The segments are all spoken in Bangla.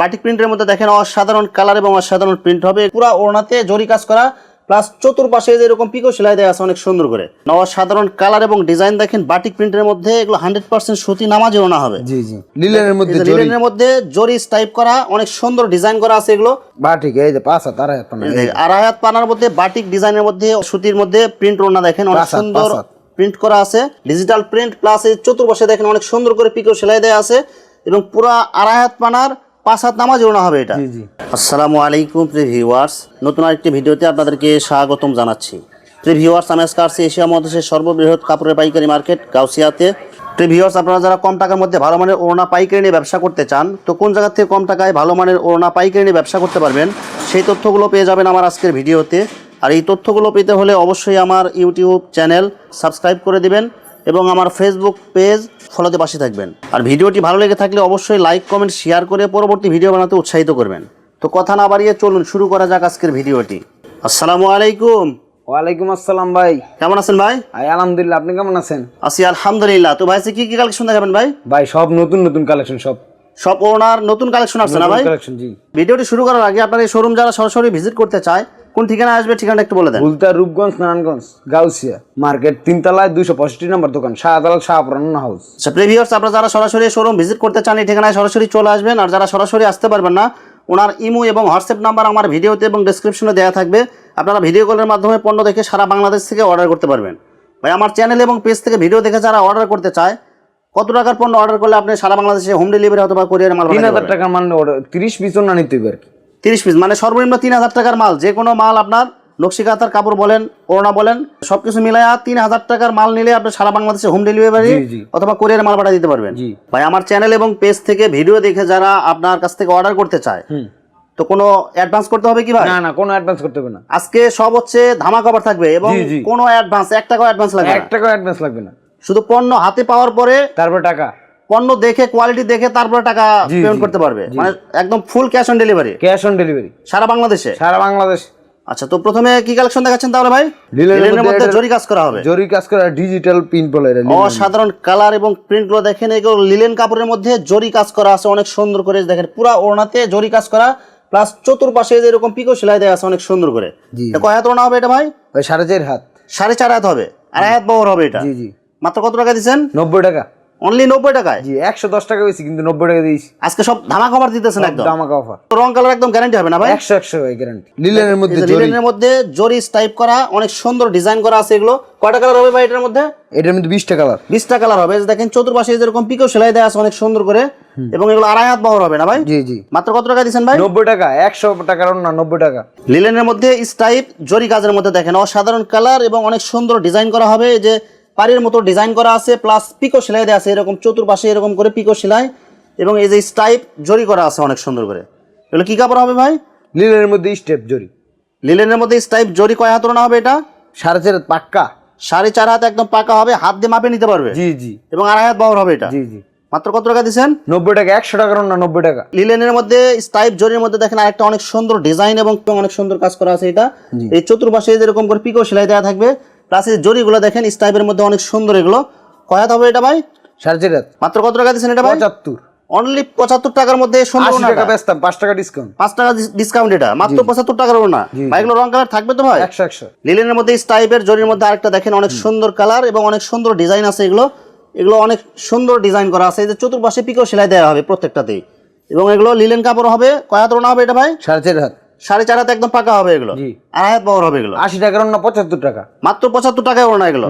বাটিক প্রিন্টের মধ্যে দেখেন অসাধারণ কালার এবং অসাধারণ প্রিন্ট হবে। পুরো ওড়নাতে জরি কাজ করা প্লাস চতুর্পাশে যেরকম পিকো সেলাই দেওয়া আছে অনেক সুন্দর করে। অসাধারণ কালার এবং ডিজাইন দেখেন বাটিক প্রিন্টের মধ্যে এগুলো হান্ড্রেড পার্সেন্ট সুতি নামাজে ওনা হবে। জি জি। লিলেনের মধ্যে লিনেনের মধ্যে জরি টাইপ করা অনেক সুন্দর ডিজাইন করা আছে এগুলো। বা ঠিক এই যে পাঁচ হাত আড়াই হাত পানা। আড়াই হাত পানার মধ্যে বাটিক ডিজাইনের মধ্যে সুতির মধ্যে প্রিন্ট ওনা দেখেন অনেক সুন্দর প্রিন্ট করা আছে। ডিজিটাল প্রিন্ট প্লাস এই চতুর্পাশে দেখেন অনেক সুন্দর করে পিকো সেলাই দেওয়া আছে এবং পুরো আড়াই হাত পানার পাঁচ হাত নামাজ ওনা হবে এটা। আসসালামু আলাইকুম প্রিয় ভিউয়ার্স। নতুন আরেকটি ভিডিওতে আপনাদেরকে স্বাগতম জানাচ্ছি। প্রিয় ভিউয়ার্স আমি আজকে আসছি এশিয়া মহাদেশের সর্ববৃহৎ কাপড়ের পাইকারি মার্কেট গাউসিয়াতে। প্রিয় ভিউয়ার্স আপনারা যারা কম টাকার মধ্যে ভালো মানের ওড়না পাইকারি নিয়ে ব্যবসা করতে চান তো কোন জায়গা থেকে কম টাকায় ভালো মানের ওড়না পাইকারি নিয়ে ব্যবসা করতে পারবেন সেই তথ্যগুলো পেয়ে যাবেন আমার আজকের ভিডিওতে। আর এই তথ্যগুলো পেতে হলে অবশ্যই আমার ইউটিউব চ্যানেল সাবস্ক্রাইব করে দিবেন এবং আমার ফেসবুক পেজ ফলোতে পাশে থাকবেন। আর ভিডিওটি ভালো লেগে থাকলে অবশ্যই লাইক কমেন্ট শেয়ার করে পরবর্তী ভিডিও বানাতে উৎসাহিত করবেন। তো কথা না বাড়িয়ে চলুন শুরু করা যাক আজকের ভিডিওটি। আসসালামু আলাইকুম। ওয়ালাইকুম আসসালাম ভাই। কেমন আছেন ভাই? আই আলহামদুলিল্লাহ আপনি কেমন আছেন? আছি আলহামদুলিল্লাহ। তো ভাই কি কি কালেকশন দেখাবেন ভাই? ভাই সব নতুন নতুন কালেকশন সব। সব ওনার নতুন কালেকশন আসছে না ভাই? কালেকশন জি। ভিডিওটি শুরু করার আগে আপনার এই শোরুম যারা সরাসরি ভিজিট করতে চায় কোন ঠিকানা আসবে ঠিকানা একটু বলে দেন। বুলতা রূপগঞ্জ নারায়ণগঞ্জ গাউসিয়া। মার্কেট তিনতলায় দুইশো পঁয়ষট্টি নম্বর দোকান শাহজালাল শাহপুরান হাউস। আচ্ছা প্রিভিয়ার্স আপনারা যারা সরাসরি শোরুম ভিজিট করতে চান এই ঠিকানায় সরাসরি চলে আসবেন। আর যারা সরাসরি আসতে পারবেন না ওনার ইমো এবং হোয়াটসঅ্যাপ নাম্বার আমার ভিডিওতে এবং ডেসক্রিপশনে দেওয়া থাকবে। আপনারা ভিডিও কলের মাধ্যমে পণ্য দেখে সারা বাংলাদেশ থেকে অর্ডার করতে পারবেন। ভাই আমার চ্যানেল এবং পেজ থেকে ভিডিও দেখে যারা অর্ডার করতে চায় কত টাকার পণ্য অর্ডার করলে আপনি সারা বাংলাদেশে হোম ডেলিভারি অথবা কোরিয়ার মাল তিন হাজার টাকার মান তিরিশ পিস না নিতে হবে আর কি। তিরিশ পিস মানে সর্বনিম্ন তিন হাজার টাকার মাল। যে কোনো মাল আপনার নকশিকাতার কাপড় বলেন ওড়না বলেন সবকিছু মিলাইয়া তিন হাজার টাকার মাল নিলে আপনি সারা বাংলাদেশে হোম ডেলিভারি। অথবা কোরিয়ার মাল পাঠিয়ে দিতে পারবেন। ভাই আমার চ্যানেল এবং পেজ থেকে ভিডিও দেখে যারা আপনার কাছ থেকে অর্ডার করতে চায় তো কোনো অ্যাডভান্স করতে হবে কি ভাই? না না কোনো অ্যাডভান্স করতে হবে না। আজকে সব হচ্ছে ধামা কভার থাকবে এবং। কোনো অ্যাডভান্স এক টাকাও অ্যাডভান্স লাগবে এক। টাকাও অ্যাডভান্স লাগবে না। শুধু পণ্য হাতে পাওয়ার পরে তারপর টাকা। পণ্য দেখে কোয়ালিটি দেখে তারপরে টাকা পেমেন্ট করতে পারবে। মানে একদম full cash on delivery cash on delivery সারা বাংলাদেশে? সারা বাংলাদেশ। আচ্ছা তো প্রথমে কি কালেকশন দেখাচ্ছেন তাহলে ভাই? লিলেনের মধ্যে জরি কাজ করা হবে। জরি কাজ করা ডিজিটাল প্রিন্ট বলে এটা। অসাধারণ কালার এবং প্রিন্টগুলো দেখেন এগুলো লিলেন কাপড়ের মধ্যে জরি কাজ করা আছে অনেক সুন্দর করে। দেখেন পুরো ওড়নাতে জরি কাজ করা প্লাস চতুর্পাশে যেরকম পিকো সেলাই দেওয়া আছে অনেক সুন্দর করে। এটা কয় হাত ওড়না হবে এটা ভাই? ওই সাড়ে চার হাত। সাড়ে চার হাত হবে। আড়াই হাত বহর হবে এটা। জি জি। মাত্র কত টাকা দিচ্ছেন? নব্বই টাকা। অনলি নব্বই টাকায়? জি একশো দশ টাকা কিন্তু নব্বই টাকা দিয়েছি। আজকে সব ধামা কভার দিতেছেন একদম। রং কালার একদম গ্যারান্টি হবে না ভাই? একশো একশো গ্যারান্টি লিলেনের মধ্যে লিলেনের মধ্যে জরি টাইপ করা অনেক সুন্দর ডিজাইন করা আছে এগুলো। কয়টা কালার হবে ভাই এটার মধ্যে? এটার মধ্যে বিশটা কালার বিশটা কালার হবে। দেখেন চতুর্পাশে যেরকম পিকো সেলাই দেওয়া আছে অনেক সুন্দর করে। এবং এগুলো আড়াই হাত বহর হবে না ভাই? জি জি। মাত্র কত টাকা দিচ্ছেন ভাই? নব্বই টাকা একশো টাকার না নব্বই টাকা। লিলেনের মধ্যে স্টাইপ জরি কাজের মধ্যে দেখেন অসাধারণ কালার এবং অনেক সুন্দর ডিজাইন করা হবে। যে পাড়ির মতো ডিজাইন করা আছে প্লাস পিকো সেলাই দেওয়া আছে এরকম চতুর্পাশে এরকম করে পিকো সেলাই এবং এই যে স্টাইপ জরি করা আছে অনেক সুন্দর করে। এগুলো কি কাপড় হবে ভাই? লিলেনের মধ্যে স্টেপ জরি লিলেনের মধ্যে স্টাইপ জরি কয় হাত ওড়না হবে এটা? সাড়ে চার পাক্কা। সাড়ে চার হাত একদম পাকা হবে হাত দিয়ে মাপে নিতে পারবে? জি জি। এবং আড়াই হাত বহর হবে এটা? জি জি। মাত্র কত টাকা দিচ্ছেন নব্বই টাকা একশো টাকার না নব্বই টাকা। লিলেনের মধ্যে স্টাইপ জরির মধ্যে দেখেন আরেকটা অনেক সুন্দর ডিজাইন এবং অনেক সুন্দর কাজ করা আছে এটা। এই চতুর্পাশে যেরকম করে পিকো সেলাই দেওয়া থাকবে প্লাস এই জরিগুলো দেখেন স্টাইপের মধ্যে অনেক সুন্দর এগুলো। কয়াত হবে এটা ভাই? সাড়ে চার মাত্র কত টাকা দিচ্ছেন এটা ভাই? পঁচাত্তর। অনলি পঁচাত্তর টাকার মধ্যে সুন্দর টাকা বেচতাম পাঁচ টাকা ডিসকাউন্ট পাঁচ টাকা ডিসকাউন্ট এটা। মাত্র পঁচাত্তর টাকার ওনা। ভাই এগুলো রং কালার থাকবে তো ভাই? একশো একশো। লিলেনের মধ্যে স্টাইপের জরির মধ্যে আরেকটা দেখেন অনেক সুন্দর কালার এবং অনেক সুন্দর ডিজাইন আছে এগুলো। এগুলো অনেক সুন্দর ডিজাইন করা আছে। এই যে চতুর্পাশে পিকো সেলাই দেওয়া হবে প্রত্যেকটাতেই। এবং এগুলো লিলেন কাপড় হবে। কয়া তোরণা হবে এটা ভাই? সাড়ে চার হাত। সাড়ে চার হাতে একদম পাকা হবে এগুলো। আড়াই হাত বহর হবে এগুলো। আশি টাকার না পঁচাত্তর টাকা। মাত্র পঁচাত্তর টাকায় ওড়না এগুলো।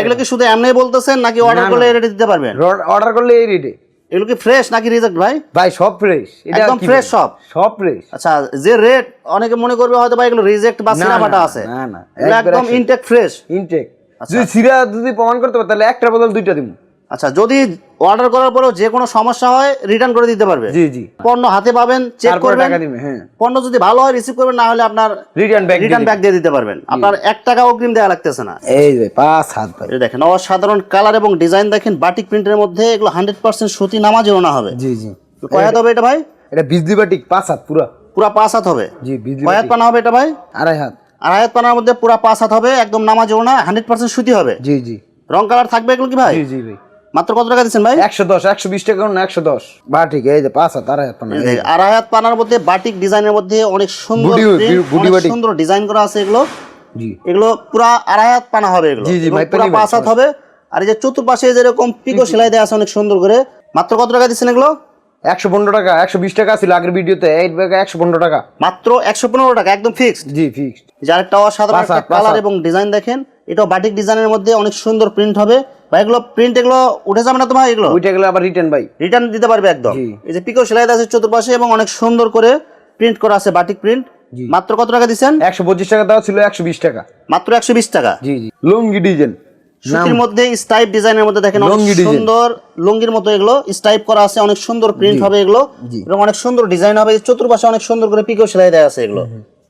এগুলো কি শুধু এমনি বলতেছেন নাকি অর্ডার করলে এই রেটে দিতে পারবেন? অর্ডার করলে এই রেটে এগুলো কি ফ্রেশ নাকি রিজেক্ট ভাই? ভাই সব ফ্রেশ এটা একদম বলব? সব? সব ফ্রেশ আচ্ছা যে রেট অনেকে মনে করবে হয়তো ভাই এগুলো রিজেক্ট বা সিনা ফাটা আছে। না, না, একদম। ইনটেক ফ্রেশ ইনটেক যদি সিরা যদি প্রমাণ করতে পারে তাহলে একটা বদল দুইটা দিব আচ্ছা যদি অর্ডার করার পরেও যে কোনো সমস্যা হয় রিটার্ন করে দিতে পারবে। জি জি। পণ্য হাতে পাবেন চেক করবেন। টাকা দিবে হ্যাঁ। পণ্য যদি ভালো হয় রিসিভ করবেন না হলে আপনার রিটার্ন ব্যাক রিটার্ন ব্যাক দিয়ে দিতে পারবেন। আপনার এক টাকা অগ্রিম দেওয়া লাগতেছে না। এই যে পাঁচ হাত ভাই। দেখেন অসাধারণ কালার এবং ডিজাইন দেখেন বাটিক প্রিন্টের মধ্যে এগুলো হান্ড্রেড পার্সেন্ট সুতি নামাজে ওনা হবে। জি জি। তো কয় হাত হবে এটা ভাই? এটা বিজলি বাটিক পাঁচ হাত পুরা। পুরা পাঁচ হাত হবে? জি বিজলি কয় হাত পানা হবে এটা ভাই? আড়াই হাত। আড়াই হাত পানার মধ্যে পুরা পাঁচ হাত হবে একদম নামাজে ওনা হান্ড্রেড পার্সেন্ট সুতি হবে। জি জি। রং কালার থাকবে এগুলো কি ভাই? জি জি ভাই। মাত্র কত টাকা দিচ্ছেন ভাই? একশো দশ একশো বিশ টাকা না একশো দশ। বা ঠিক এই যে পাঁচ হাত আড়াই হাত পানা আড়াই হাত পানার মধ্যে বাটিক ডিজাইনের মধ্যে অনেক সুন্দর বাটিক। সুন্দর ডিজাইন করা আছে এগুলো। এগুলো পুরা আড়াই হাত পানা হবে এগুলো। পুরা পাঁচ হাত হবে। আর এই যে চতুর্পাশে যেরকম পিকো সেলাই দেওয়া আছে অনেক সুন্দর করে। মাত্র কত টাকা দিচ্ছেন এগুলো? একশো পনেরো টাকা একশো বিশ টাকা ছিল আগের ভিডিওতে। এই ব্যাগে একশো পনেরো টাকা। মাত্র একশো পনেরো টাকা একদম ফিক্সড জি ফিক্সড যার একটা অসাধারণ কালার এবং ডিজাইন দেখেন। এটাও বাটিক ডিজাইনের মধ্যে অনেক সুন্দর প্রিন্ট হবে। এগুলো প্রিন্ট এগুলো উঠে যাবে না তো ভাই এগুলো? ওইটা গেলে আবার রিটার্ন ভাই। রিটার্ন দিতে পারবে একদম। এই যে পিকো সেলাই আছে চতুর্পাশে এবং অনেক সুন্দর করে প্রিন্ট করা আছে বাটিক প্রিন্ট মাত্র কত টাকা দিচ্ছেন? একশো পঁচিশ টাকা দেওয়া ছিল একশো বিশ টাকা। মাত্র একশো বিশ টাকা। জি জি। লুঙ্গি ডিজাইন। সুতির মধ্যে স্টাইপ ডিজাইনের মধ্যে দেখেন অনেক সুন্দর লুঙ্গির মতো এগুলো স্টাইপ করা আছে অনেক সুন্দর প্রিন্ট হবে এগুলো এবং অনেক সুন্দর ডিজাইন হবে। চতুর্পাশে অনেক সুন্দর করে পিকো সেলাই দেওয়া আছে এগুলো।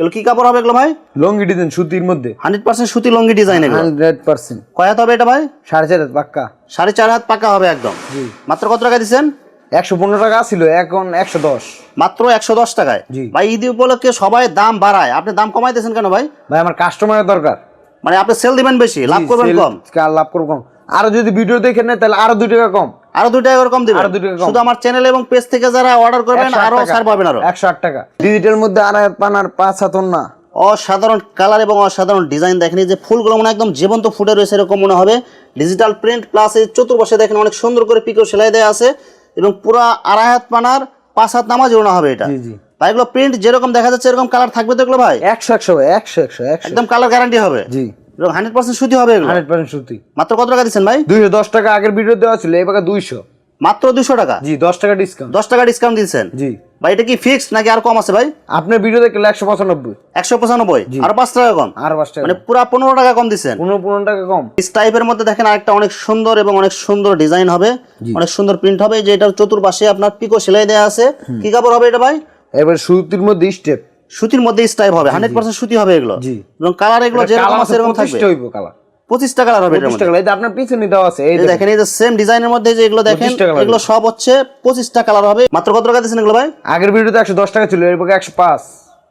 এগুলো কি কাপড় হবে এগুলো ভাই? লুঙ্গি ডিজাইন সুতির মধ্যে। হান্ড্রেড পার্সেন্ট সুতি লুঙ্গি ডিজাইন এগুলো। Hundred percent. কয় হাত হবে এটা ভাই? সাড়ে চার হাত পাক্কা। সাড়ে চার হাত পাক্কা হবে একদম। জি। মাত্র কত টাকা দিচ্ছেন? একশো পনেরো টাকা ছিল এখন একশো দশ। মাত্র একশো দশ টাকায়। জি। ভাই ঈদ উপলক্ষে সবাই দাম বাড়ায়। আপনি দাম কমাইতেছেন কেন ভাই? ভাই আমার কাস্টমারের দরকার। মানে আপনি সেল দিবেন বেশি লাভ করবেন কম। লাভ করব কম। আরও যদি ভিডিও দেখে নেয় তাহলে আরও দুই টাকা কম। আরও দুই টাকা কম দিবেন। আরও দুই টাকা শুধু আমার চ্যানেল এবং পেজ থেকে যারা অর্ডার করবেন আরও ছাড় পাবেন আরও। একশো আট টাকা। ডিজিটাল মধ্যে আড়াই পান আর পাঁচ না অসাধারণ কালার এবং অসাধারণ ডিজাইন দেখেন যে ফুলগুলো মনে একদম জীবন্ত ফুটে রয়েছে এরকম মনে হবে। ডিজিটাল প্রিন্ট প্লাস এই চতুর্পাশে দেখেন অনেক সুন্দর করে পিকো সেলাই দেওয়া আছে এবং পুরা আড়াই হাত পানার পাঁচ হাত নামাজ ওড়না হবে এটা। জি জি। ভাই এগুলো প্রিন্ট যেরকম দেখা যাচ্ছে এরকম কালার থাকবে তো এগুলো ভাই? একশো একশো একশো একশো। একদম কালার গ্যারান্টি হবে। জি। এবং হান্ড্রেড পার্সেন্ট সুতি হবে হান্ড্রেড পার্সেন্ট সত্যি মাত্র কত টাকা দিচ্ছেন ভাই? দুইশো দশ টাকা আগের ভিডিও দেওয়া ছিল এই টাকা দুইশো। মাত্র দুশো টাকা? জি দশ টাকা ডিসকাউন্ট দশ টাকা ডিসকাউন্ট দিচ্ছেন? জি। ভাই এটা কি ফিক্স নাকি আর কম আছে ভাই? আপনার ভিডিও দেখলে একশো পঁচানব্বই। একশো পঁচানব্বই? আর পাঁচ টাকা কম? আর পাঁচ টাকা মানে পুরা পনেরো টাকা কম দিচ্ছেন। পনেরো পনেরো টাকা কম। ইস টাইপের মধ্যে দেখেন আরেকটা অনেক সুন্দর এবং অনেক সুন্দর ডিজাইন হবে। অনেক সুন্দর প্রিন্ট হবে। যে এটার চতুর্পাশে আপনার পিকো সেলাই দেওয়া আছে। কি কাপড় হবে এটা ভাই? এবার সুতির মধ্যে স্টেপ সুতির মধ্যে স্টাইপ হবে হান্ড্রেড পার্সেন্ট সুতি হবে এগুলো। এবং কালার এগুলো যেরকম আছে এরকম থাকবে। কালার পঁচিশটা কালার হবে এই আপনার পিছনে দেওয়া আছে এই দেখেন। এই যে সেম ডিজাইনের মধ্যে যে এগুলো দেখেন 25 টাকা লাগবে। এগুলো সব হচ্ছে পঁচিশটা কালার হবে। মাত্র কত টাকা দিচ্ছেন এগুলো ভাই? আগের ভিডিওতে একশো দশ টাকা ছিল এরপর একশো পাঁচ।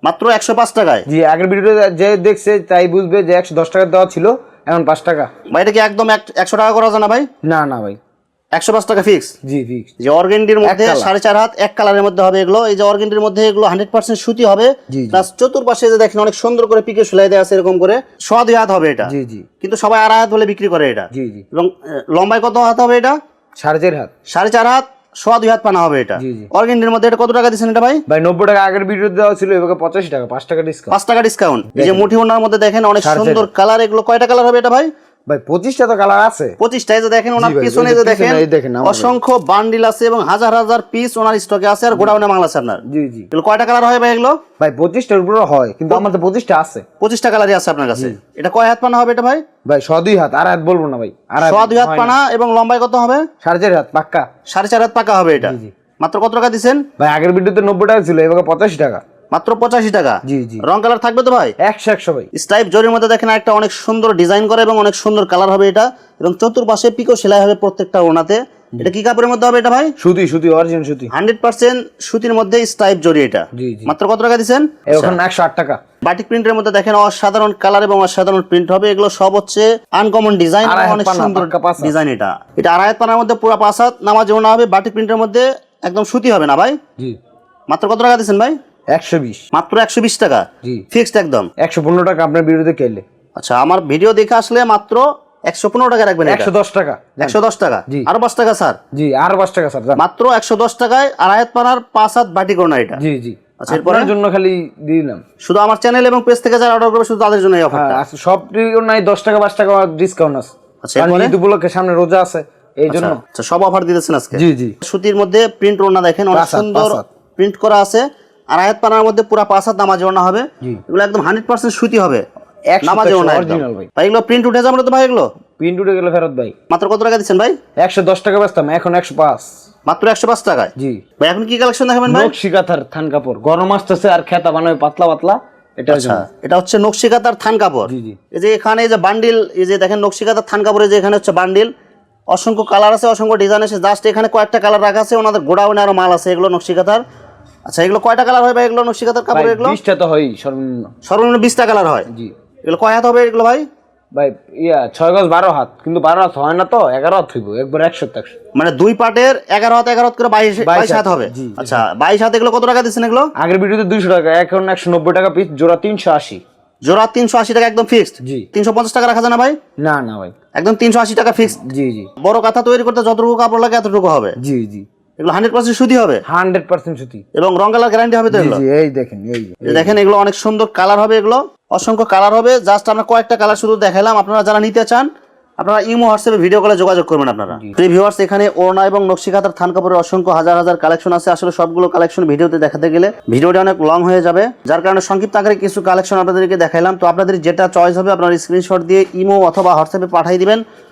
মাত্র একশো পাঁচ টাকায়? জি আগের ভিডিওতে যে দেখছে তাই বুঝবে যে একশো দশ টাকা দেওয়া ছিল এখন পাঁচ টাকা। ভাই এটা কি একদম এক- একশো টাকা করা যায় না ভাই? না না ভাই। একশো পাঁচ টাকা ফিক্স জি ফিক্স যে অর্গেন্ডির মধ্যে সাড়ে চার হাত এক কালারের মধ্যে হবে এগুলো। এই যে অর্গেন্ডির মধ্যে এগুলো হান্ড্রেড পার্সেন্ট সুতি হবে। প্লাস চতুর্পাশে যে দেখেন অনেক সুন্দর করে পিকে সেলাই দেওয়া আছে এরকম করে সোয়া দুই হাত হবে এটা। জি জি। কিন্তু সবাই আড়াই হাত বলে বিক্রি করে এটা। জি জি। এবং লম্বায় কত হাত হবে এটা? সাড়ে চার হাত। সাড়ে চার হাত সোয়া দুই হাত পানা হবে এটা। অর্গেন্ডির মধ্যে এটা কত টাকা দিচ্ছেন এটা ভাই? ভাই নব্বই টাকা আগের ভিডিওতে দেওয়া ছিল এবার পঁচাশি টাকা পাঁচ টাকা ডিসকাউন্ট পাঁচ টাকা ডিসকাউন্ট এই যে মুঠি ওনার মধ্যে দেখেন অনেক সুন্দর কালার এগুলো কয়টা কালার হবে এটা ভাই? ভাই পঁচিশটা তো কালার আছে। পঁচিশটা যে দেখেন ওনার পিছনে যে দেখেন। অসংখ্য বান্ডিল আছে এবং হাজার হাজার পিস ওনার স্টকে আছে আর গোডাউনে মাল আছে আপনার। জি জি। কয়টা কালার হয় ভাই এগুলো? ভাই পঁচিশটার উপরে হয় কিন্তু আমার তো পঁচিশটা আছে। পঁচিশটা কালারই আছে আপনার কাছে। এটা কয় হাত পানা হবে এটা ভাই? ভাই ছ দুই হাত আর হাত বলব না ভাই আর হাত দুই হাত পানা এবং লম্বায় কত হবে? সাড়ে চার হাত পাক্কা। সাড়ে চার হাত পাকা হবে এটা। জি। মাত্র কত টাকা দিচ্ছেন ভাই আগের ভিডিওতে নব্বই টাকা ছিল এবার পঁচাশি টাকা। মাত্র পঁচাশি টাকা। জি জি। রং কালার থাকবে তো ভাই? একশো একশো ভাই। স্টাইপ জরির মধ্যে দেখেন একটা অনেক সুন্দর ডিজাইন করে এবং অনেক সুন্দর কালার হবে এটা। এবং চতুর্পাশে পিকো সেলাই হবে প্রত্যেকটা ওনাতে এটা কি কাপড়ের মধ্যে হবে এটা ভাই? সুতি সুতি অরিজিনাল সুতি। হান্ড্রেড পার্সেন্ট সুতির মধ্যে স্টাইপ জরি এটা। মাত্র কত টাকা দিচ্ছেন? এখন একশো আট টাকা। বাটিক প্রিন্টের মধ্যে দেখেন অসাধারণ কালার এবং অসাধারণ প্রিন্ট হবে। এগুলো সব হচ্ছে আনকমন ডিজাইন অনেক সুন্দর। ডিজাইন এটা। এটা আড়াই পানার মধ্যে পুরো পাঁচ হাত। নামাজ হবে বাটিক প্রিন্টের মধ্যে একদম সুতি হবে না ভাই? জি। মাত্র কত টাকা দিচ্ছেন ভাই? একশো বিশ। মাত্র একশো বিশ টাকা? জি। ফিক্সড একদম? একশো পনেরো টাকা আপনার ভিডিওতে কেলে আচ্ছা আমার ভিডিও দেখে আসলে মাত্র একশো পনেরো টাকা রাখবেন একশো দশ টাকা। একশো দশ টাকা? জি। আরও পাঁচ টাকা স্যার? জি আর পাঁচ টাকা স্যার মাত্র একশো দশ টাকায় আড়াই হাত পানার পাঁচ হাত বাটি করোনা এটা। জি জি। আচ্ছা, এরপরে? জন্য খালি দিলাম। শুধু আমার চ্যানেল এবং পেজ থেকে যারা অর্ডার করবে শুধু তাদের জন্য এই অফারটা হ্যাঁ আচ্ছা, সব নাই দশ টাকা পাঁচ টাকা ডিসকাউন্ট আছে। আচ্ছা, এরপরে? উপলক্ষে সামনে রোজা আছে এই জন্য। আচ্ছা সব অফার দিতেছেন আজকে? জি জি। সুতির মধ্যে প্রিন্ট ওড়না দেখেন অনেক সুন্দর প্রিন্ট করা আছে। আর আয়াত পানার মধ্যে পুরো পাঁচ হাত নামাজ ওড়না হবে। এগুলো একদম হান্ড্রেড পার্সেন্ট সুতি হবে। নামাজ ওড়না ভাই। এগুলো প্রিন্ট উঠে যাবে তো ভাই এগুলো? পিন টুটে গেলে ফেরত ভাই। মাত্র কত টাকা দিচ্ছেন ভাই? একশো দশ টাকা বেচতাম এখন একশো পাঁচ। মাত্র একশো পাঁচ টাকায়? জি। ভাই এখন কি কালেকশন দেখাবেন ভাই? থান কাপড়। গরম আসতেছে আর খেতা বানাবে পাতলা পাতলা। এটা আচ্ছা এটা হচ্ছে নকশিকাতার থান কাপড়। এই যে এখানে এই যে বান্ডিল এই যে দেখেন নকশিকাতার থান কাপড়ে যে এখানে হচ্ছে বান্ডিল অসংখ্য কালার আছে অসংখ্য ডিজাইন আছে। জাস্ট এখানে কয়েকটা কালার রাখা আছে ওনাদের গোডাউনে আরও মাল আছে এগুলো নকশিকাতার আচ্ছা এগুলো কয়টা কালার হয় ভাই? এগুলো নকশিকাতার কাপড় এগুলো? বিশটা তো হয়ই সর্বনিম্ন। সর্বনিম্ন বিশটা কালার হয়? জি। এগুলো কয় হাত হবে এগুলো ভাই? ভাই ইয়া ছয় গজ বারো হাত কিন্তু বারো হাত হয় না তো এগারো হাত হইব একবার একশো একশো। মানে দুই পাটের এগারো হাত এগারো হাত করে বাইশ বাইশ হাত হবে? আচ্ছা বাইশ হাত এগুলো কত টাকা দিচ্ছেন এগুলো? আগের ভিডিওতে দুইশো টাকা এখন একশো নব্বই টাকা পিস জোড়া তিনশো আশি। জোড়া তিনশো আশি টাকা একদম ফিক্সড জি। তিনশো পঞ্চাশ টাকা রাখা যায় না ভাই? না না ভাই। একদম তিনশো আশি টাকা ফিক্সড জি জি। বড় কথা তৈরি করতে যতটুকু কাপড় লাগে এতটুকু হবে। জি জি। এগুলো হান্ড্রেড পার্সেন্ট সুদি হবে। হান্ড্রেড পার্সেন্ট সত্যি এবং রং কালার গ্যারান্টি হবে তো এগুলো? এই দেখেন এই এই দেখেন এগুলো অনেক সুন্দর কালার হবে এগুলো। অসংখ্য কালার হবে। জাস্ট আমরা কয়েকটা কালার শুধু দেখালাম। আপনারা যারা নিতে চান আপনারা ইমো হোয়াটসঅ্যাপে ভিডিও কলে যোগাযোগ করবেন আপনারা। ভিউয়ার্স এখানে ওড়না এবং নকশিকাতার থান কাপড়ের অসংখ্য হাজার হাজার কালেকশন আছে। আসলে সবগুলো কালেকশন ভিডিওতে দেখাতে গেলে ভিডিওটা অনেক লং হয়ে যাবে। যার কারণে সংক্ষিপ্ত আকারে কিছু কালেকশন আপনাদেরকে দেখাইলাম। তো আপনাদের যেটা চয়েস হবে আপনার স্ক্রিনশট দিয়ে ইমো অথবা হোয়াটসঅ্যাপে পাঠিয়ে দিবেন।